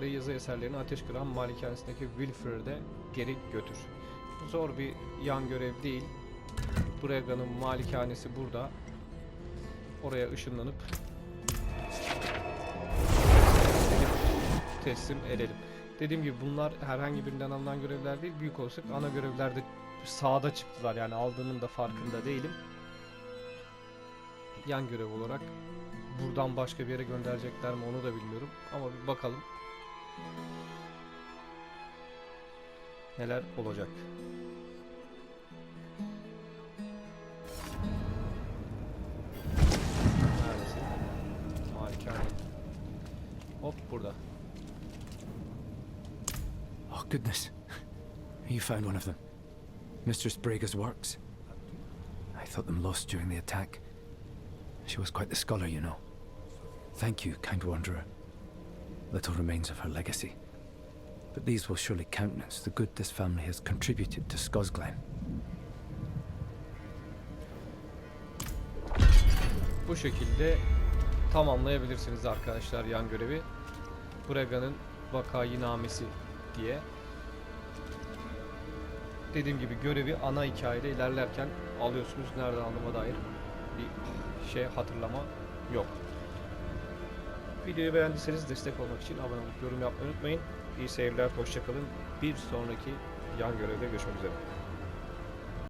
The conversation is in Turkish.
tarihi yazı eserlerini ateş kıran malikanesindeki Wilfred'e geri götür. Zor bir yan görev değil. Brega'nın malikanesi burada. Oraya ışınlanıp teslim edelim. Dediğim gibi bunlar herhangi birinden alınan görevler değil. Büyük olsak ana görevlerde sağda çıktılar. Yani aldığımın da farkında değilim. Yan görev olarak buradan başka bir yere gönderecekler mi onu da bilmiyorum. Ama bir bakalım. Neler olacak. Hop burada. Oh, goodness. You found one of them. Mistress Brega's works. I thought them lost during the attack. She was quite the scholar, you know. Thank you, kind wanderer. Little remains of her legacy. But these will surely countenance the good this family has contributed to Scosglen. Bu şekilde tamamlayabilirsiniz arkadaşlar yan görevi. Brega'nın vakayinamesi diye. Dediğim gibi görevi ana hikayede ilerlerken alıyorsunuz. Nereden aldığıma dair bir şey hatırlama yok. Videoyu beğendiyseniz destek olmak için abone olup yorum yapmayı unutmayın. İyi seyirler, hoşçakalın. Bir sonraki yan görevde görüşmek üzere.